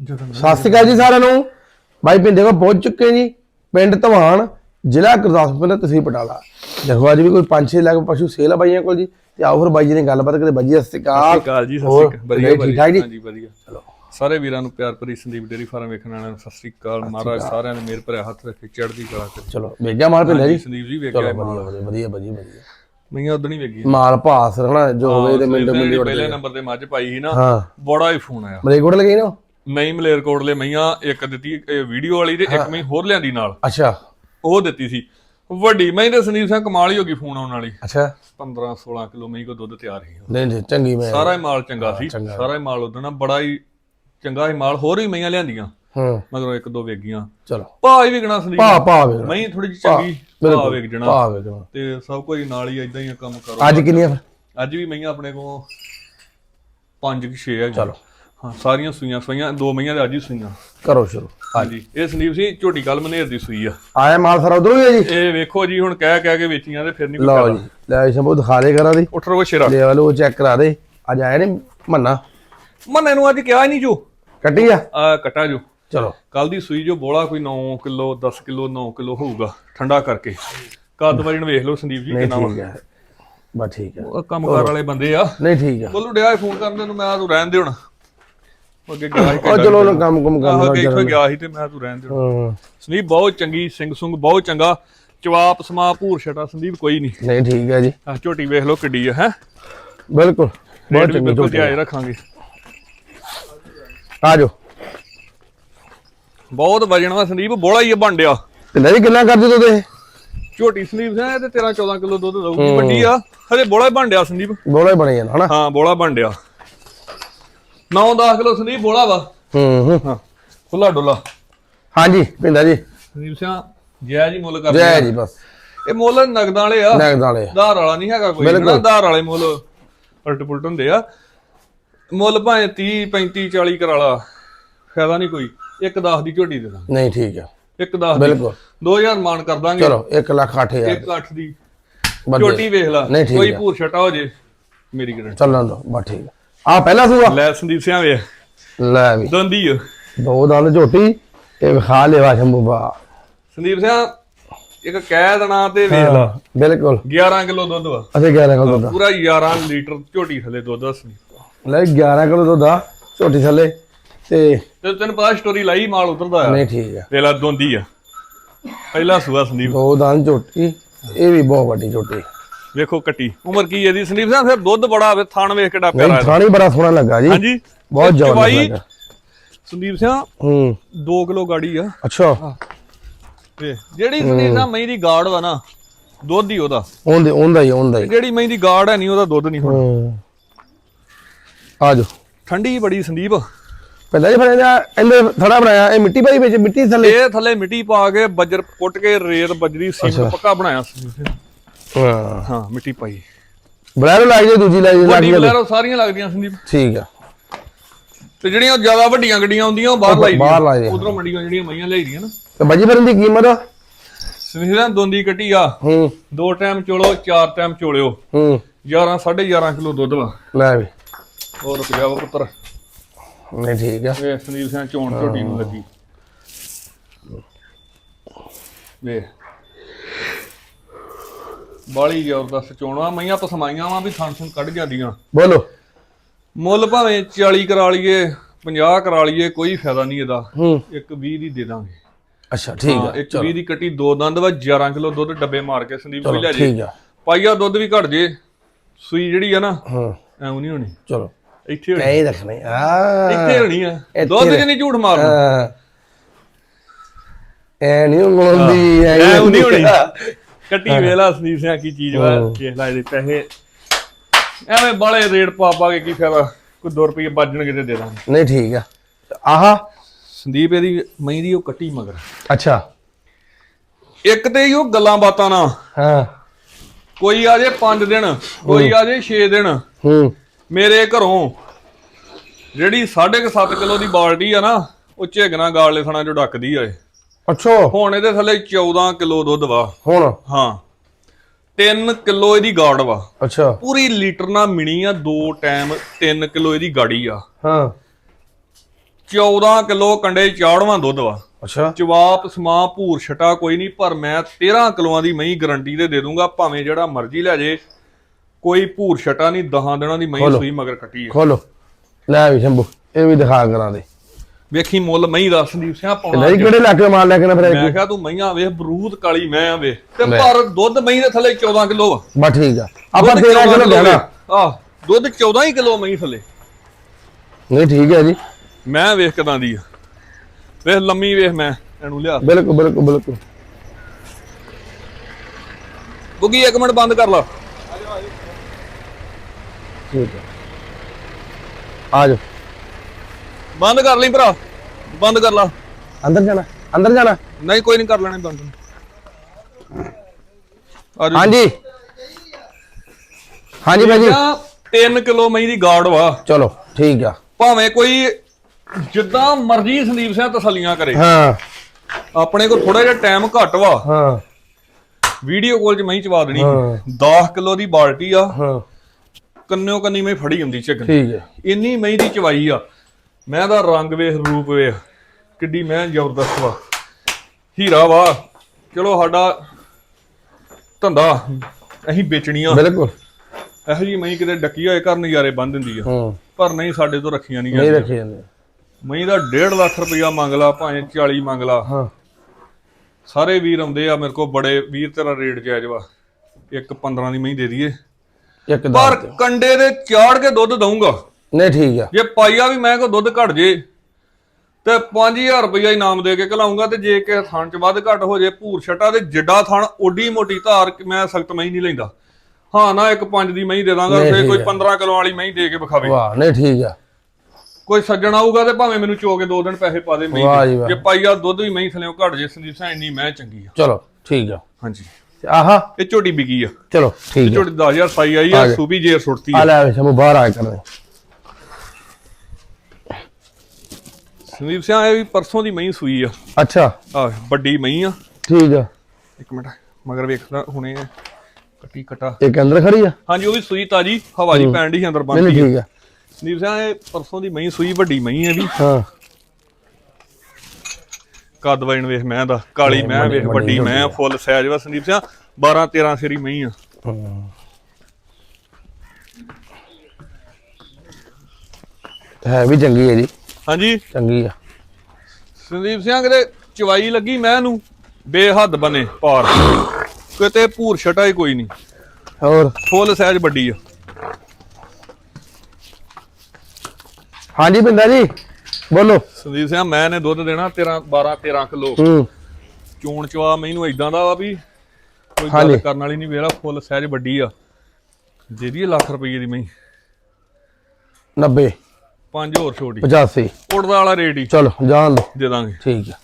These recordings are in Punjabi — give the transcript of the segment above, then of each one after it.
ਸਤਿ ਸ਼੍ਰੀ ਅਕਾਲ ਜੀ ਸਾਰਿਆਂ ਨੂੰ। ਬਾਈ ਪਿੰਡੇ ਕੋਲ ਪਹੁੰਚ ਚੁੱਕੇ ਜੀ। ਪਿੰਡ ਧਵਾਨ ਜ਼ਿਲ੍ਹਾ ਗੁਰਦਾਸਪੁਰ ਦਾ ਤਹਿਸੀਲ ਪਟਾਲਾ। ਦੇਖੋ ਅੱਜ ਵੀ ਕੋਈ ਪੰਜ ਛੇ ਲੱਖ ਪਸ਼ੂ ਸੇਲ ਆ ਬਾਈਆਂ ਕੋਲ ਜੀ। ਤੇ ਆਓ ਫਿਰ ਬਾਈ ਜੀ ਨੇ ਗੱਲਬਾਤ ਕਰੇ ਬਾਈ ਜੀ ਸਤਿ ਸ਼੍ਰੀ ਅਕਾਲ। ਅਕਾਲ ਜੀ ਸਤਿ ਸ਼੍ਰੀ ਅਕਾਲ। ਵਧੀਆ ਠੀਕ ਠਾਕ ਜੀ? ਹਾਂਜੀ ਵਧੀਆ। ਚਲੋ ਸਾਰੇ ਵੀਰਾਂ ਨੂੰ ਪਿਆਰ ਭਰੀ ਸੰਦੀਪ ਡੇਰੀ ਫਾਰਮ ਵੇਖਣ ਵਾਲਿਆਂ ਨੂੰ ਸਤਿ ਸ਼੍ਰੀ ਅਕਾਲ। ਮਹਾਰਾਜ ਸਾਰਿਆਂ ਨੇ ਮੇਰ ਭਰਿਆ ਹੱਥ ਰੱਖੇ ਚੜ੍ਹਦੀ ਕਲਾ ਕਰੇ। ਚਲੋ ਵੇਖਿਆ ਮਾਲ ਪਿੰਡਾ ਜੀ? ਸੰਦੀਪ ਜੀ ਵੇਖਿਆ ਵਧੀਆ ਵਧੀਆ ਵਧੀਆ ਵਧੀਆ ਵਧੀਆ। ਮੈਂ ਉਦੋਂ ਨਹੀਂ ਵੇਖੀ ਮਾਲ ਭਾਸ ਰਹਿਣਾ ਜੋ ਹੋਵੇ ਤੇ ਮਿੰਟ ਮਿੰਟ ਪਹਿਲੇ ਨੰਬਰ ਤੇ ਮੱਝ ਪਾਈ ਸੀ ਨਾ ਹਾਂ। ਬੜਾ ਹੀ ਫੋਨ ਆਇਆ। ਮਲੇ ਕੋਲ ਲਗੇ ਨਾ ਨਹੀਂ ਮਲੇਰਕੋਟਲੇ ਮਈਆਂ ਇੱਕ ਦਿੱਤੀ ਵੀਡੀਓ ਵਾਲੀ ਤੇ ਇੱਕ ਮੈਂ ਹੋਰ ਲਿਆਂਦੀ ਨਾਲ। ਅੱਛਾ। ਉਹ ਦਿੱਤੀ ਸੀ। ਵੱਡੀ ਮੈਂ ਤੇ ਸੰਦੀਪ ਸਿੰਘ ਕਮਾਲ ਹੀ ਹੋ ਗਈ ਫੋਨ ਆਉਣ ਵਾਲੀ। ਅੱਛਾ। 15 16 ਕਿਲੋ ਮਈ ਕੋ ਦੁੱਧ ਤਿਆਰ ਸੀ। ਨਹੀਂ ਨਹੀਂ ਚੰਗੀ ਮੈਂ ਸਾਰਾ ਹੀ ਮਾਲ ਚੰਗਾ ਸੀ। ਸਾਰਾ ਹੀ ਮਾਲ ਉਦੋਂ ਨਾ ਬੜਾ ਹੀ ਚੰਗਾ ਹੀ ਮਾਲ। ਹੋਰ ਵੀ ਮਈਆਂ ਲਿਆਂਦੀਆਂ। ਹੂੰ। ਮਗਰੋਂ ਇੱਕ ਦੋ ਵੇਗੀਆਂ। ਚਲੋ। ਭਾਅ ਹੀ ਵਿਕਣਾ ਸੰਦੀਪ ਭਾ ਭਾ ਵੇ ਮਈ ਥੋੜੀ ਜਿਹੀ ਚੰਗੀ ਭਾਅ ਵੇਗ ਜਣਾ ਭਾ ਵੇ ਤੇ ਸਭ ਕੁਝ ਨਾਲ ਹੀ ਇਦਾਂ ਹੀ ਕੰਮ ਕਰੋ। ਅੱਜ ਕਿੰਨੀਆਂ? ਫਿਰ? ਅੱਜ ਵੀ ਮਈਆਂ ਆਪਣੇ ਕੋਲ ਪੰਜ ਕਿ 6 ਹੈ ਚਲੋ। ਹਾਂ। ਸਾਰੀਆਂ ਸੂਈਆਂ ਸੂਈਆਂ ਦੋ ਮਈਆਂ ਦੇ ਅੱਜ ਹੀ ਸੂਈਆਂ। ਕਰੋ ਸ਼ੁਰੂ। ਹਾਂਜੀ। ਇਹ ਸੰਦੀਪ ਸਿੰਘ ਝੋਟੀ ਕਲ ਮਨੇਰ ਦੀ ਸੂਈ ਆ। ਆਇਆ ਮਾਲ ਸਾਰਾ ਉਧਰੋਂ ਹੀ ਹੈ ਜੀ? ਇਹ ਵੇਖੋ ਜੀ ਹੁਣ ਕਹਿ ਕਹਿ ਕੇ ਵੇਚੀਆਂ ਤੇ ਫਿਰ ਨਹੀਂ ਕੋਈ ਲਓ ਜੀ ਲੈ ਸ਼ੰਭੂ ਦਿਖਾ ਦੇ ਕਰਾਂ ਦੀ। ਉੱਠ ਰੋ ਸ਼ੇਰਾ। ਲੈਵਲ ਉਹ ਚੈੱਕ ਕਰਾ ਦੇ। ਅੱਜ ਆਏ ਨੇ ਮੰਨਾ। ਮੰਨੇ ਨੂੰ ਅੱਜ ਕਿਹਾ ਹੀ ਨਹੀਂ ਜੋ। ਕੱਟੀ ਆ? ਆ ਕਟਾ ਜੋ। ਚਲੋ। ਕੱਲ ਦੀ ਸੂਈ ਜੋ ਬੋਲਾ ਕੋਈ 9 ਕਿਲੋ 10 ਕਿਲੋ 9 ਕਿਲੋ ਹੋਊਗਾ ਠੰਡਾ ਕਰਕੇ। ਕੱਦ ਵਾਰੀ ਨੂੰ ਵੇਖ ਲਓ ਸੰਦੀਪ ਜੀ ਕਿੰਨਾ ਵਾ ਬਸ ਠੀਕ ਹੈ ਉਹ ਕੰਮਕਾਰ ਵਾਲੇ ਬੰਦੇ ਆ। ਨਹੀਂ ਠੀਕ ਹੈ ਬੋਲੂ ਡਿਆ ਫੋਨ ਕਰਨ ਨੂੰ ਮੈਂ ਤੂੰ ਰਹਿਣ ਦੇ ਹੁਣ। ਅੱਗੇ ਗਿਆ ਸੀ ਉਹ ਚਲੋ ਉਹਨੂੰ ਕੰਮ ਕੁਮ ਆਹੋ ਕਰਨਾ ਅੱਗੇ ਇੱਥੋਂ ਗਿਆ ਸੀ ਤੇ ਮੈਂ ਤੂੰ ਰਹਿਣ ਦੇ। ਹਾਂ। ਸੰਦੀਪ ਬਹੁਤ ਚੰਗੀ ਸਿੰਘ ਸੁੰਗ ਬਹੁਤ ਚੰਗਾ। ਚਵਾਪ ਸਮਾ ਭੂਰ ਛਟਾ ਸੰਦੀਪ ਕੋਈ ਨਹੀਂ। ਨਹੀਂ ਠੀਕ ਹੈ ਜੀ। ਆ ਝੋਟੀ ਵੇਖ ਲਓ ਕਿੱਡੀ ਆ ਹੈ? ਬਿਲਕੁਲ ਬਹੁਤ ਰੇਟ ਵੀ ਚੰਗੀ ਬਿਲਕੁਲ ਝੋਟੀ ਧਿਆਏ ਰੱਖਾਂਗੇ। ਆ ਜਾਓ। ਬਹੁਤ ਵਜਣ ਵਾ ਸੰਦੀਪ ਬੋਲਾ ਹੀ ਆ ਬੰਡਿਆ ਤੇ ਜੀ ਕਿੰਨਾ ਕਰਦੇ ਤੁਸੀਂ ਝੋਟੀ ਸੰਦੀਪ ਸਿੰਘ ਤੇ 13 14 ਕਿਲੋ ਦੁੱਧ ਦਊਗੀ ਵੱਡੀ ਆ। ਹਜੇ ਬੋਲਾ ਹੀ ਬੰਡਿਆ ਸੰਦੀਪ। ਬੋਲਾ ਹੀ ਬਣੇ ਜਾਣਾ ਹਨਾ? ਹਾਂ ਬੋਲਾ ਬੰਡਿਆ 9-10 ਕਿਲੋ ਸੰਦੀਪ ਬੋਲਾ ਵਾ। ਹੂੰ ਹੂੰ ਖੁੱਲਾ ਡੁੱਲਾ। ਹਾਂਜੀ ਪਿੰਦਾ ਜੀ। ਸੰਦੀਪ ਸਿੰਘ ਜੈ ਜੀ ਮੁੱਲ ਕਰਦੇ ਜੈ ਆ। ਜੀ ਬਸ। ਇਹ ਮੁੱਲ ਨਗਦਾਂ ਵਾਲੇ ਆ। ਨਗਦ ਵਾਲੇ ਧਾਰ ਵਾਲਾ ਨਹੀਂ ਹੈਗਾ ਕੋਈ ਨਾ ਧਾਰ ਵਾਲੇ ਮੁੱਲ ਉਲਟ ਪੁਲਟ ਹੁੰਦੇ ਆ। ਮੁੱਲ ਭਾਵੇਂ 30 35 40 ਕਰਾਲਾ ਫਾਇਦਾ ਨਹੀਂ ਕੋਈ। ਇੱਕ 10 ਦੀ ਝੋਟੀ ਦੇ ਦਾਂ ਨਹੀਂ ਠੀਕ ਹੈ ਇੱਕ 10 ਦੀ। ਬਿਲਕੁਲ। 2000 ਮਾਨ ਕਰ ਦਾਂਗੇ। ਚਲੋ 1 ਲੱਖ 8000 ਇੱਕ 8 ਦੀ ਝੋਟੀ ਵੇਖ ਲਾ। ਕੋਈ ਆ। ਭੂਰ ਛਟਾ ਹੋ ਜੇ ਮੇਰੀ ਗਰੰਟੀ ਚੱਲਣ ਦੋ ਬਸ ਠੀਕ ਆ ਪਹਿਲਾ ਸੂਆ। ਲੈ ਸੰਦੀਪ ਸਿੰਘ ਵੇ ਲੈ ਵੀ। ਦੰਦੀ ਆ। ਦੋ ਦੰਦ ਝੋਟੀ ਤੇ ਵਿਖਾ ਲਿਆ ਸ਼ੰਭੂ ਬਾ। ਸੰਦੀਪ ਸਿੰਘ ਇੱਕ ਕਹਿ ਦੇਣਾ ਤੇ ਵੇਖ ਲਾ। ਬਿਲਕੁਲ। 11 ਕਿਲੋ ਦੁੱਧ ਵਾ। ਅਸੀਂ 11 ਕਿਲੋ ਦੁੱਧ ਪੂਰਾ 11 ਲੀਟਰ ਝੋਟੀ ਥੱਲੇ ਦੁੱਧ ਆ ਸੰਦੀਪ। ਲੈ 11 ਕਿਲੋ ਦੁੱਧ ਆ ਝੋਟੀ ਥੱਲੇ। ਤੇ ਤੇ ਤੈਨੂੰ ਪਤਾ ਸਟੋਰੀ ਲਾਈ ਮਾਲ ਉਤਰਦਾ ਆ। ਨਹੀਂ ਠੀਕ ਹੈ ਵੇਲਾ ਦੋਂਦੀ ਆ। ਪਹਿਲਾ ਸੂਆ ਸੰਦੀਪ। ਦੋ ਦੰਦ ਝੋਟੀ ਇਹ ਵੀ ਬਹੁਤ ਵੱਡੀ ਝੋਟੀ। ਵੇਖੋ ਕੱਟੀ। ਉਮਰ ਕੀ ਇਹਦੀ? ਸੰਦੀਪ ਸਿੰਘ ਫਿਰ ਦੁੱਧ ਬੜਾ ਆਵੇ ਥਣ ਵੇਖ ਕਿੱਡਾ ਪਿਆਰਾ ਹੈ ਥਾਣੀ ਬੜਾ ਸੋਹਣਾ ਲੱਗਾ ਜੀ। ਹਾਂਜੀ। ਬਹੁਤ ਜ਼ਬਰਦਸਤ ਲੱਗਾ। ਸੰਦੀਪ ਸਿੰਘ ਹੂੰ। 2 ਕਿਲੋ ਗਾੜੀ ਆ। ਅੱਛਾ। ਵੇ ਜਿਹੜੀ ਸੰਦੀਪ ਸਿੰਘ ਮਈ ਦੀ ਗਾੜ ਵਾ ਨਾ ਦੁੱਧ ਹੀ ਉਹਦਾ। ਉਹਦੇ ਉਹਦਾ ਹੀ ਉਹਦਾ ਹੀ। ਜਿਹੜੀ ਮਈ ਦੀ ਗਾੜ ਹੈ ਨਹੀਂ ਉਹਦਾ ਦੁੱਧ ਨਹੀਂ ਹੋਣਾ। ਹੂੰ। ਆ ਜਾਓ। ਠੰਡੀ ਬੜੀ ਸੰਦੀਪ। ਪਹਿਲਾਂ ਜੀ ਫਿਰ ਇਹਦਾ ਇਹਨੇ ਥੜਾ ਬਣਾਇਆ ਇਹ ਮਿੱਟੀ ਪਾਈ ਵਿੱਚ ਮਿੱਟੀ ਥੱਲੇ। ਇਹ ਥੱਲੇ ਮਿੱਟੀ ਪਾ ਕੇ ਬੱਜਰ ਕੁੱਟ ਕੇ ਰੇਤ ਬਜਰੀ ਸੀਮਟ ਪੱਕਾ ਬਣਾਇਆ ਸਿੰਘ। ਹਾਂ। ਹਾਂ ਮਿੱਟੀ ਪਾਈ। ਬਲੈਰੋ ਲੱਗ ਜੇ ਦੂਜੀ ਲੱਗ ਜੇ ਲੱਗ ਵੱਡੀ ਜੇ ਬਲੈਰੋ ਸਾਰੀਆਂ ਲੱਗਦੀਆਂ ਸੰਦੀਪ। ਠੀਕ ਆ। ਤੇ ਜਿਹੜੀਆਂ ਜ਼ਿਆਦਾ ਵੱਡੀਆਂ ਗੱਡੀਆਂ ਆਉਂਦੀਆਂ ਉਹ ਬਾਹਰ ਲਾਈ ਬਾਹਰ ਲਾਈ ਦੀਆਂ। ਉਧਰੋਂ ਮੰਡੀਆਂ ਜਿਹੜੀਆਂ ਮਈਆਂ ਲਿਆਈਆਂ ਨਾ। ਤੇ ਬਾਜੀ ਫਿਰ ਇਹਦੀ ਕੀਮਤ? ਸੰਦੀਪ ਦੋਂਦੀ ਕੱਟੀ ਆ। ਹੂੰ। ਦੋ ਟਾਈਮ ਚੋਲੋ ਚਾਰ ਟਾਈਮ ਚੋਲਿਓ। ਹੂੰ। 11 11.5 ਕਿਲੋ ਦੁੱਧ ਵਾ। ਲੈ ਵੀ। ਹੋਰ ਰੁਪਿਆ ਪੁੱਤਰ। ਨਹੀਂ ਠੀਕ ਆ। ਵੇ ਸੰਦੀਪ ਸਿੰਘ ਚੋਣ ਝੋਟੀ ਨੂੰ ਲੱਗੀ। ਵੇ ਬਾਲੀ ਜ਼ਬਰਦਸਤ ਚੋਣਵਾ ਮਈਆਂ ਪਸਮਾਈਆਂ ਵਾ ਵੀ ਥਣ ਕੱਢ ਜਾਂਦੀਆਂ। ਬੋਲੋ। ਮੁੱਲ ਭਾਵੇਂ 40 ਕਰਾ ਲਈਏ 50 ਕਰਾ ਲਈਏ ਕੋਈ ਫਾਇਦਾ ਨਹੀਂ ਇਹਦਾ। ਹੂੰ। ਇੱਕ 20 ਦੀ ਦੇ ਦਾਂਗੇ। ਅੱਛਾ ਠੀਕ ਆ ਇੱਕ 20 ਦੀ ਕੱਟੀ ਦੋ ਦੰਦ ਵਾ 11 ਕਿਲੋ ਦੁੱਧ ਡੱਬੇ ਮਾਰ ਕੇ ਸੰਦੀਪ ਵੀ ਲੈ ਜੇ ਠੀਕ ਆ। ਪਾਈਆ ਦੁੱਧ ਵੀ ਘਟ ਜੇ। ਸੂਈ ਜਿਹੜੀ ਆ ਨਾ ਹਾਂ। ਐਉਂ ਨਹੀਂ ਹੋਣੀ। ਚਲੋ। ਇੱਥੇ ਹੋਣੀ। ਐ ਰੱਖਣੇ। ਆ ਇੱਥੇ ਹੋਣੀ ਆ। ਦੁੱਧ 'ਚ ਨਹੀਂ ਝੂਠ ਮਾਰਨਾ? ਹਾਂ। ਐ ਨਹੀਂ ਉਂਗਲਦੀ ਐ ਐ ਨਹੀਂ ਹੋਣੀ। ਕੱਟੀ ਵੇਲਾ ਸੰਦੀਪ ਸਿੰਘ ਕੀ ਚੀਜ਼ ਵਾ ਦੇਖ ਲੈ ਇਹਦੇ ਪੈਸੇ। ਐਵੇਂ ਬਾਲੇ ਰੇਟ ਪਾ ਪਾ ਕੇ ਕੀ ਫਾਇਦਾ ਕੋਈ 2 ਰੁਪਏ ਵੱਜਣਗੇ ਤੇ ਦੇ ਦਾਂਗੇ। ਨਹੀਂ ਠੀਕ ਆ। ਆਹਾ? ਸੰਦੀਪ ਇਹਦੀ ਮਈ ਦੀ ਉਹ ਕੱਟੀ ਮਗਰ। ਅੱਛਾ। ਇੱਕ ਤੇ ਹੀ ਉਹ ਗੱਲਾਂ ਬਾਤਾਂ ਨਾ ਹਾਂ। ਕੋਈ ਆ ਜੇ 5 ਦਿਨ ਕੋਈ ਆ ਜੇ 6 ਦਿਨ। ਹੂੰ। ਮੇਰੇ ਘਰੋਂ ਜਿਹੜੀ 7.5 ਕਿਲੋ ਦੀ ਬਾਲਟੀ ਆ ਨਾ ਉਹ ਝੇਗਣਾ ਗਾਲੇ ਥਣਾ ਚੋਂ ਡੱਕਦੀ ਆ ਇਹ। ਅੱਛਾ। ਹੁਣ ਇਹਦੇ ਥੱਲੇ 14 ਕਿਲੋ ਦੁੱਧ ਵਾ। ਹੁਣ? ਹਾਂ। 3 ਕਿਲੋ ਇਹਦੀ ਗਾੜ ਵਾ। ਅੱਛਾ। ਪੂਰੀ ਲੀਟਰ ਨਾਲ ਮਿਣੀ ਆ ਦੋ ਟਾਈਮ 3 ਕਿਲੋ ਇਹਦੀ ਗਾੜੀ ਆ। ਹਾਂ। 14 ਕਿਲੋ ਕੰਡੇ ਚਾੜਵਾਂ ਦੁੱਧ ਵਾ। ਅੱਛਾ। ਜਵਾਬ ਸਮਾ ਭੂਰ ਛਟਾ ਕੋਈ ਨਹੀਂ ਪਰ ਮੈਂ 13 ਕਿਲੋਆਂ ਦੀ ਮਹੀਂ ਗਰੰਟੀ ਤੇ ਦੇ ਦੂੰਗਾ ਭਾਵੇਂ ਜਿਹੜਾ ਮਰਜ਼ੀ ਲੈ ਜੇ। ਕੋਈ ਭੂਰ ਛਟਾ ਨਹੀਂ ਦਹਾਂ ਦਿਨਾਂ ਦੀ ਮਹੀਂ। ਸੂਈ ਮਗਰ ਕੱਟੀ ਹੈ ਖੋਲੋ। ਲੈ ਵੀ ਸ਼ੰਭੂ ਇਹ ਵੀ ਦਿਖਾ ਕਰਾਂ ਦੇ। ਵੇਖੀ ਮੁੱਲ ਮਹੀਂ ਦਾ ਸੰਦੀਪ ਸਿੰਘ ਪਾਉਣਾ ਨਹੀਂ ਕਿਹੜੇ ਇਲਾਕੇ ਮਾਲ ਲੈ ਕੇ ਨਾ ਫਿਰ ਮੈਂ ਕਿਹਾ ਤੂੰ ਮਈਆਂ ਵੇਖ ਬਰੂਦ ਕਾਲੀ ਮੈਂ ਵੇਖ। ਤੇ ਪਰ ਦੁੱਧ ਮਹੀਂ ਦੇ ਥੱਲੇ 14 ਕਿਲੋ ਆ। ਬਸ ਠੀਕ ਆ। ਆਪਾਂ 13 ਕਿਲੋ ਲੈਣਾ। ਆ ਦੁੱਧ 14 ਹੀ ਕਿਲੋ ਮਹੀਂ ਥੱਲੇ। ਨਹੀਂ ਠੀਕ ਹੈ ਜੀ। ਮੈਂ ਵੇਖ ਕਿਦਾਂ ਦੀ ਆ। ਵੇਖ ਲੰਮੀ ਵੇਖ ਮੈਂ ਇਹਨੂੰ ਲਿਆ। ਬਿਲਕੁਲ ਬਿਲਕੁਲ ਬਿਲਕੁਲ। ਬੁੱਗੀ ਇੱਕ ਮਿੰਟ ਬੰਦ ਕਰ ਲਾ। ਠੀਕ ਹੈ ਆ ਜਾਓ। ਬੰਦ ਕਰ ਲਈ ਭਰਾ। ਬੰਦ ਕਰ ਲਾ। ਅੰਦਰ ਜਾਣਾ ਅੰਦਰ ਜਾਣਾ। ਨਹੀਂ ਕੋਈ ਨਹੀਂ ਕਰ ਲੈਣੇ ਬੰਦ। ਆ ਹਾਂਜੀ। ਹਾਂਜੀ ਭਾਈ ਜੀ। 3 ਕਿਲੋ ਮਹੀਂ ਦੀ ਗਾੜ ਵਾ। ਚਲੋ ਠੀਕ ਆ। ਭਾਵੇਂ ਕੋਈ ਜਿੱਦਾਂ ਮਰਜ਼ੀ ਸੰਦੀਪ ਸਿੰਘ ਤਸੱਲੀਆਂ ਕਰੇ। ਹਾਂ। ਆਪਣੇ ਕੋਲ ਥੋੜਾ ਜਿਹਾ ਟਾਈਮ ਘੱਟ ਵਾ। ਹਾਂ। ਵੀਡੀਓ ਕਾਲ 'ਚ ਮਹੀਂ ਚਵਾ ਦੇਣੀ। ਹਾਂ। 10 ਕਿਲੋ ਦੀ ਬਾਲਟੀ ਆ। ਹਾਂ। ਕੰਨਿਓ ਕੰਨੀ ਮੈਂ ਫੜੀ ਹੁੰਦੀ ਝੱਗਣ ਠੀਕ ਹੈ ਇੰਨੀ ਮਹੀਂ ਦੀ ਚਵਾਈ ਆ। ਮੈਂ ਦਾ ਰੰਗ ਵੇਖ ਰੂਪ ਵੇਖ ਕਿੱਡੀ ਮੈਂ ਜ਼ਬਰਦਸਤ ਵਾ। ਹੀਰਾ ਵਾ। ਚਲੋ ਸਾਡਾ ਧੰਦਾ ਅਸੀਂ ਵੇਚਣੀਆਂ। ਬਿਲਕੁਲ। ਇਹੋ ਜੀ ਮਹੀਂ ਕਿਤੇ ਡੱਕੀ ਹੋਏ ਘਰ ਨਜ਼ਾਰੇ ਬੰਨ ਦਿੰਦੀ ਆ। ਹਾਂ। ਪਰ ਨਹੀਂ ਸਾਡੇ ਤੋਂ ਰੱਖੀਆਂ ਨਹੀਂ ਨਹੀਂ ਰੱਖੇ ਜਾਂਦੇ ਮਹੀਂ ਦਾ 1.5 ਲੱਖ ਰੁਪਇਆ ਮੰਗ ਲਾ ਭਾਵੇਂ 40 ਮੰਗ ਲਾ। ਹਾਂ। ਸਾਰੇ ਵੀਰ ਆਉਂਦੇ ਆ ਮੇਰੇ ਕੋਲ ਬੜੇ ਵੀਰ ਤੇਰਾ ਰੇਟ ਜਾਇਜ਼ ਵਾ। ਇੱਕ 15 ਦੀ ਮਹੀਂ ਦੇ ਦਈਏ। ਇੱਕ ਪਰ ਕੰਡੇ ਦੇ ਚਾੜ ਕੇ ਦੁੱਧ ਦਊਂਗਾ। ਨਹੀਂ ਠੀਕ ਆ। ਜੇ ਪਾਈਆ ਵੀ ਮੈਂ ਕੋ ਦੁੱਧ ਘਟ ਜੇ ਤੇ 5000 ਰੁਪਇਆ ਇਨਾਮ ਦੇ ਕੇ ਘਲਾਉਂਗਾ ਤੇ ਜੇ ਕਿ ਥਣ ਚ ਵੱਧ ਘਟ ਹੋ ਜੇ ਭੂਰ ਛਟਾ ਤੇ ਜਿੱਡਾ ਥਣ ਓਡੀ ਮੋਟੀ ਧਾਰ ਮੈਂ ਸਖਤ ਮਹੀਂ ਨਹੀਂ ਲੈਂਦਾ। ਹਾਂ ਨਾ ਇੱਕ 5 ਦੀ ਮਹੀਂ ਦੇ ਦਾਂਗਾ ਠੀਕ ਕੋਈ ਹੈ। 15 ਕਿਲੋ ਵਾਲੀ ਮਹੀਂ ਦੇ ਕੇ ਵਿਖਾਵੇ। ਵਾਹ ਨਹੀਂ ਠੀਕ ਆ। ਕੋਈ ਸੱਜਣ ਆਊਗਾ ਤੇ ਭਾਵੇਂ ਮੈਨੂੰ ਚੋ ਕੇ ਦੋ ਦਿਨ ਪੈਸੇ ਪਾ ਦੇ ਮਹੀਂ ਜੀ ਪਾਈਆ ਦੁੱਧ ਵੀ ਮਹੀਂ ਥਲਿਓ ਘਟ ਜੇ ਸੰਦੀਪ ਸਿੰਘ ਇੰਨੀ ਮੈਂ ਚੰਗੀ ਆ। ਚਲੋ ਠੀਕ ਆ। ਹਾਂਜੀ। ਆਹਾ। ਇਹ ਝੋਟੀ ਵਿਕੀ ਆ। ਚਲੋ ਠੀਕ ਆ। ਝੋਟੀ 10000 ਸਾਈ ਆਈ ਆ। ਸੂਬੀ ਜੇਰ ਸੁੱਟਤੀ ਆ। ਆ ਲੈ ਸ਼ਮੂ ਬਾਹਰ ਆ ਸੰਦੀਪ ਸਿੰਘ ਇਹ ਵੀ ਪਰਸੋਂ ਦੀ ਮਹੀਂ ਸੂਈ ਆ। ਅੱਛਾ। ਆ ਵੱਡੀ ਮਹੀਂ ਆ। ਠੀਕ ਆ। ਇੱਕ ਮਿੰਟ ਮਗਰ ਵੇਖਦਾ ਹੁਣੇ ਕੱਟੀ ਕਟਾ। ਇੱਕ ਅੰਦਰ ਖੜੀ ਆ? ਹਾਂਜੀ ਉਹ ਵੀ ਸੂਈ ਤਾਜੀ ਹਵਾ ਜੀ ਪੈਣ ਦੀ ਅੰਦਰ ਬੰਦ ਠੀਕ ਆ। ਸੰਦੀਪ ਸਿੰਘ ਇਹ ਪਰਸੋਂ ਦੀ ਮਹੀਂ ਸੂਈ ਵੱਡੀ ਮਹੀਂ ਹੈ ਵੀ। ਹਾਂ। ਕੱਦ ਵਜਣ ਵੇਖ ਮੈਂ ਦਾ ਕਾਲੀ ਮੈਂ ਵੇਖ ਵੱਡੀ ਮੈਂ ਫੁੱਲ ਸਾਈਜ਼ ਵਾ ਸੰਦੀਪ ਸਿੰਘ 12 13 ਸੇਰੀ ਮਹੀਂ ਆ। ਹੈ। ਵੀ ਚੰਗੀ ਹੈ ਜੀ ਹਾਂਜੀ। ਚੰਗੀ ਆ। ਸੰਦੀਪ ਸਿੰਘ ਕਿਤੇ ਚਵਾਈ ਲੱਗੀ ਮੈਂ ਨੂੰ? ਬੇਹੱਦ ਬਨੇ ਪਾਰ ਕਿਤੇ ਭੂਰ ਛਟਾ ਹੀ ਕੋਈ ਨਹੀਂ। ਹੋਰ? ਫੁੱਲ ਸਾਈਜ਼ ਵੱਡੀ ਆ। ਹਾਂਜੀ ਬਿੰਦਾ ਜੀ ਬੋਲੋ। ਸੰਦੀਪ ਸਿੰਘ ਮੈਂ ਨੇ ਦੁੱਧ ਦੇਣਾ 13 12 13 ਕਿਲੋ। ਹੂੰ। ਚੋਣ ਚਵਾ ਮੈਨੂੰ ਇਦਾਂ ਦਾ ਵਾ ਵੀ ਕੋਈ ਗੱਲ। ਕਰਨ ਵਾਲੀ ਨਹੀਂ ਵੇਲਾ ਫੁੱਲ ਸਾਈਜ਼ ਵੱਡੀ ਆ। ਜਿਹਦੀ ਲੱਖ ਰੁਪਏ ਦੀ ਮੈਂ 90 ਪੰਜ ਹੋਰ ਛੋਟੀ। 85 ਉੜਦਾ ਵਾਲਾ ਰੇਟ ਹੀ ਚਲੋ ਜਾਣ ਦੋ। ਦੇ ਦਾਂਗੇ। ਠੀਕ ਆ।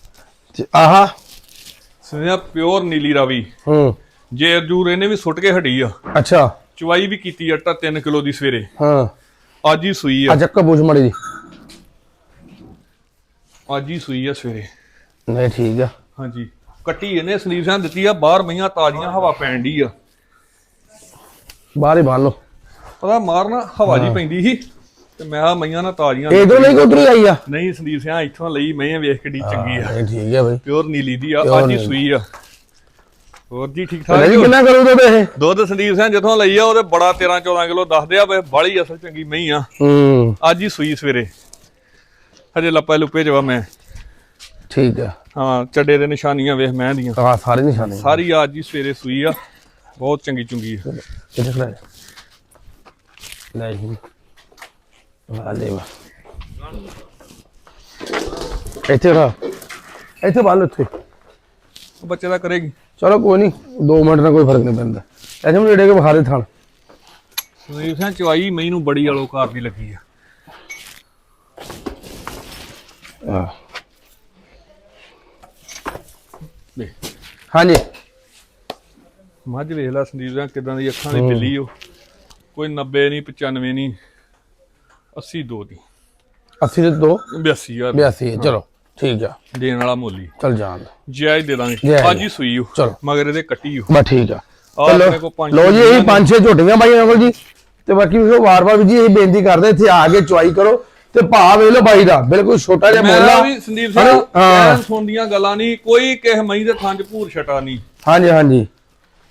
ਤੇ ਆਹਾ। ਸਿੰਧਿਆ ਪਿਓਰ ਨੀਲੀ ਰਾਵੀ। ਹੂੰ। ਜੇਰ ਜੂਰ ਇਹਨੇ ਵੀ ਸੁੱਟ ਕੇ ਹਟੀ ਆ। ਅੱਛਾ। ਚਵਾਈ ਵੀ ਕੀਤੀ ਆ ਟਾ 3 ਕਿਲੋ ਦੀ ਸਵੇਰੇ। ਹਾਂ। ਅੱਜ ਹੀ ਸੂਈ ਆ। ਚੱਕੋ ਬੂਝ ਮੜੀ ਜੀ। ਅੱਜ ਹੀ ਸੂਈ ਆ ਸਵੇਰੇ। ਨਹੀਂ ਠੀਕ ਆ। ਹਾਂਜੀ। ਕੱਟੀ ਇਹਨੇ ਸਿੰਘ ਦਿੱਤੀ ਆ ਬਾਹਰ ਮਈਆਂ ਤਾਜ਼ੀਆਂ ਹਵਾ ਪੈਣ ਦੀ ਆ। ਬਾਹਰ ਹੀ ਬੰਨ ਲਓ। ਪਤਾ ਮਾਰਨਾ ਹਵਾ ਜੀ ਪੈਂਦੀ ਸੀ। ਤੇ ਮੈਂ ਆ ਮਈਆਂ ਨਾਲ ਤਾਜ਼ੀਆਂ ਇਧਰੋਂ ਨਹੀਂ ਉਧਰੋਂ ਆਈ ਆ? ਨਹੀਂ ਸੰਦੀਪ ਸਿੰਘ ਇੱਥੋਂ ਲਈ ਮੈਂ ਵੇਖ ਕਿੱਡੀ ਚੰਗੀ ਆ। ਨਹੀਂ ਠੀਕ ਹੈ ਬਈ। ਪਿਓਰ ਨੀਲੀ ਦੀ ਆ ਅੱਜ ਹੀ। ਸੂਈ ਆ। ਹੋਰ ਜੀ ਠੀਕ ਠਾਕ ਕਿੰਨਾ ਕਰੂ ਦੁੱਧ ਇਹ? ਦੁੱਧ ਸੰਦੀਪ ਸਿੰਘ ਜਿੱਥੋਂ ਲਈ ਆ ਉਹਦੇ ਬੜਾ 13 14 ਕਿਲੋ ਦੱਸਦੇ ਆ ਬਈ ਬਾਲੀ ਅਸਲ ਚੰਗੀ ਮਹੀਂ ਆ। ਹੂੰ। ਅੱਜ ਹੀ ਸੂਈ ਸਵੇਰੇ। ਹਜੇ ਲੱਪਾ ਲੁੱਪੇ ਜਵਾ ਮੈਂ। ਠੀਕ ਆ। ਹਾਂ ਚੱਡੇ ਦੇ ਨਿਸ਼ਾਨੀਆਂ ਵੇਖ ਮੈਂ ਦੀਆਂ। ਆ ਸਾਰੇ ਨਿਸ਼ਾਨੇ। ਸਾਰੀ ਅੱਜ ਹੀ ਸਵੇਰੇ ਸੂਈ ਆ। ਬਹੁਤ ਚੰਗੀ ਚੁੰਗੀ ਆ। ਕਿੱਥੇ ਖੜਾ ਹੈ? ਲੈ ਜੀ। ਲੈ ਵਾ ਇੱਥੇ ਰਾ ਇੱਥੇ ਬੰਨ ਲਓ ਇੱਥੇ। ਉਹ ਬੱਚੇ ਦਾ ਕਰੇਗੀ। ਚਲੋ ਕੋਈ ਨਹੀਂ 2 ਮਿੰਟ ਨਾਲ ਕੋਈ ਫ਼ਰਕ ਨਹੀਂ ਪੈਂਦਾ। ਐਸੇ ਨੂੰ ਨੇੜੇ ਕੇ ਬਖਾਰੇ ਥਾਣ ਸੰਦੀਪ ਸਿੰਘ ਚਵਾਈ ਮਹੀਂ ਨੂੰ ਬੜੀ ਅਲੋਕਾਰ ਦੀ ਲੱਗੀ ਆ। ਆ ਦੇਖ। ਹਾਂਜੀ। ਮੱਝ ਵੇਖ ਲੈ ਸੰਦੀਪ ਸਿੰਘ ਕਿਦਾਂ ਦੀ ਅੱਖਾਂ ਦੀ ਬਿੱਲੀ ਉਹ ਕੋਈ 90 ਨਹੀਂ 95 ਨਹੀਂ 80 ਦੋ ਦੀ। 80 ਦੇ 2 82000 82 ਹੈ। ਚਲੋ ਠੀਕ ਆ। ਦੇਣ ਵਾਲਾ ਮੁੱਲ ਹੀ। ਚਲ ਜਾਣ ਦਿਓ। ਜਾਇਜ਼ ਦੇ ਦਾਂਗੇ। ਜਾਇਜ਼। ਅੱਜ ਹੀ ਸੂਈ ਉਹ ਚਲੋ। ਮਗਰ ਇਹਦੇ ਕੱਟੀ ਉਹ ਬਸ ਠੀਕ ਆ। ਆਹ ਆਪਣੇ ਕੋਲ ਪੰਜ ਲੋ ਜੀ ਇਹ ਪੰਜ ਛੇ ਝੋਟੀਆਂ ਬਾਈ ਅੰਕਲ ਜੀ। ਤੇ ਬਾਕੀ ਵੀ ਵਾਰ-ਵਾਰ ਵੀ ਜੀ ਇਹ ਬੇਨਤੀ ਕਰਦੇ ਇੱਥੇ ਆ ਕੇ ਚੁਆਈ ਕਰੋ। ਤੇ ਭਾਅ ਵੇਖ ਬਾਈ ਦਾ ਬਿਲਕੁਲ ਛੋਟਾ ਜਿਹਾ ਮੁੱਲ ਮੈਂ ਆ। ਵੀ ਸੰਦੀਪ ਸਿੰਘ ਹਾਂ। ਕਹਿਣ ਸੁਣਦੀਆਂ ਗੱਲਾਂ ਨਹੀਂ ਕੋਈ ਕਿਸੇ ਮਈ ਦੇ ਥਾਂ 'ਚ ਭੂਰ ਛਟਾ ਨਹੀਂ। ਹਾਂਜੀ ਹਾਂਜੀ।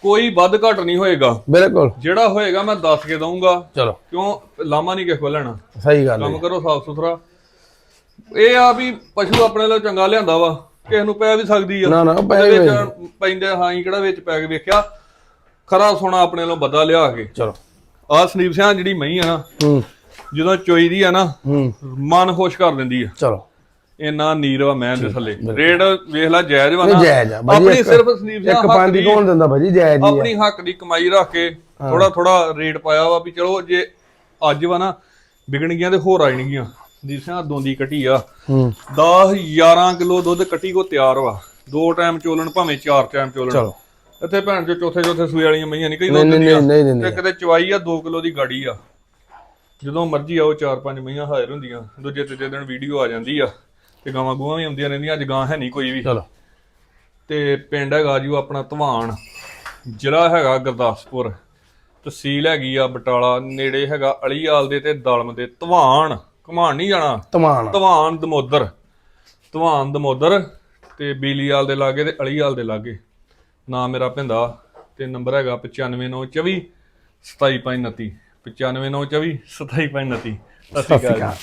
ਕੋਈ ਵੱਧ ਘਟ ਨਹੀਂ ਹੋਏਗਾ। ਬਿਲਕੁਲ। ਜਿਹੜਾ ਹੋਏਗਾ ਮੈਂ ਦੱਸ ਕੇ ਦਊਂਗਾ। ਚਲੋ। ਕਿਉਂ? ਲਾਮਾ ਨਹੀਂ ਕਿਸੇ ਕੋਲ ਲੈਣਾ। ਸਹੀ ਗੱਲ ਹੈ। ਕੰਮ ਕਰੋ ਸਾਫ਼ ਸੁਥਰਾ। ਇਹ ਆ ਵੀ ਪਸ਼ੂ ਆਪਣੇ ਲਈ ਚੰਗਾ ਲਿਆਂਦਾ ਵਾ। ਕਿਸੇ ਨੂੰ ਪੈ ਵੀ ਸਕਦੀ ਆ। ਨਾ ਨਾ ਪੈ ਵਿੱਚ ਪੈਂਦੇ ਹਾਂ ਹੀ ਕਿਹੜਾ ਵਿੱਚ ਪੈ ਕੇ ਵੇਖਿਆ। ਖਰਾ ਸੋਨਾ ਆਪਣੇ ਲਈ ਬੱਦਾ ਲਿਆ ਕੇ। ਚਲੋ। ਆ ਸੰਦੀਪ ਸਿੰਘ ਜਿਹੜੀ ਮਈ ਆ ਨਾ ਹੂੰ। ਜਦੋਂ ਚੋਈਦੀ ਆ ਨਾ ਹੂੰ। ਮਨ ਖੁਸ਼ ਕਰ ਦਿੰਦੀ ਆ। ਚਲੋ। ਇੰਨਾ ਨੀਰ ਵਾ ਮੈਂ ਦੇ ਥੱਲੇ। ਰੇਟ ਵੇਖ ਲੈ ਜਾਇਜ਼ ਵਾ ਨਹੀਂ ਨਾ ਜਾਇਜ਼ ਆ। ਬਾਈ ਆਪਣੀ ਸਿਰਫ ਸੰਦੀਪ ਸਿੰਘ ਇੱਕ ਪੰਜ ਦੀ ਕੌਣ ਦਿੰਦਾ ਭਾਜੀ ਜਾਇਜ਼ ਜੀ ਆਪਣੀ ਹੱਕ ਦੀ ਕਮਾਈ ਰੱਖ ਕੇ ਥੋੜਾ ਥੋੜਾ ਰੇਟ ਪਾਇਆ ਵਾ ਵੀ ਚਲੋ ਜੇ ਅੱਜ ਵਾ ਨਾ ਵਿਕਣਗੀਆਂ ਤੇ ਹੋਰ ਆ ਜਾਣਗੀਆਂ। ਸਿੰਘ ਦੋਂਦੀ ਕੱਟੀ ਆ। ਹੂੰ। 10 11 ਕਿਲੋ ਦੁੱਧ ਕੱਟੀ ਕੋ ਤਿਆਰ ਵਾ। ਦੋ ਟਾਈਮ ਚੋਲਣ ਭਾਵੇਂ ਚਾਰ ਟਾਈਮ ਚੋਲਣ। ਚਲੋ। ਇੱਥੇ ਭੈਣ ਚੋ ਚੌਥੇ ਚੌਥੇ ਸੂਏ ਵਾਲੀਆਂ ਮਈਆਂ ਨਹੀਂ ਕਈ ਦੁੱਧ ਤੇ ਕਿਤੇ ਚਵਾਈ ਆ 2 ਕਿਲੋ ਦੀ ਗਾੜੀ ਆ। ਜਦੋਂ ਮਰਜ਼ੀ ਆਓ ਚਾਰ ਪੰਜ ਮਈਆਂ ਹਾਜ਼ਰ ਹੁੰਦੀਆਂ। ਦੂਜੇ ਤੀਜੇ ਦਿਨ ਵੀਡੀਓ ਆ ਜਾਂਦੀ ਆ। ਤੇ ਗਾਵਾਂ ਗੂਆਂ ਵੀ ਆਉਂਦੀਆਂ ਰਹਿੰਦੀਆਂ ਅੱਜ ਗਾਂ ਹੈ ਨਹੀਂ ਕੋਈ ਵੀ। ਚਲੋ। ਤੇ ਪਿੰਡ ਹੈਗਾ ਜੀ ਉਹ ਆਪਣਾ ਧਵਾਨ ਜ਼ਿਲ੍ਹਾ ਹੈਗਾ ਗੁਰਦਾਸਪੁਰ। ਤਹਿਸੀਲ ਹੈਗੀ ਆ ਬਟਾਲਾ ਨੇੜੇ ਹੈਗਾ ਅਲੀਆਲ ਦੇ ਤੇ ਦਲਮ ਦੇ। ਧਵਾਨ ਘਮਾਣ ਨਹੀਂ ਜਾਣਾ? ਤਮਾਨ ਧਵਾਨ ਦਮੋਦਰ। ਧਵਾਨ ਦਮੋਦਰ ਤੇ ਬੀਲੀਆਲ ਦੇ ਲਾਗੇ ਤੇ ਅਲੀਆਲ ਦੇ ਲਾਗੇ। ਨਾਮ ਮੇਰਾ ਭਿੰਦਾ ਤੇ ਨੰਬਰ ਹੈਗਾ 95924 27529 95924 27529 ਸਤਿ ਸ਼੍ਰੀ ਅਕਾਲ।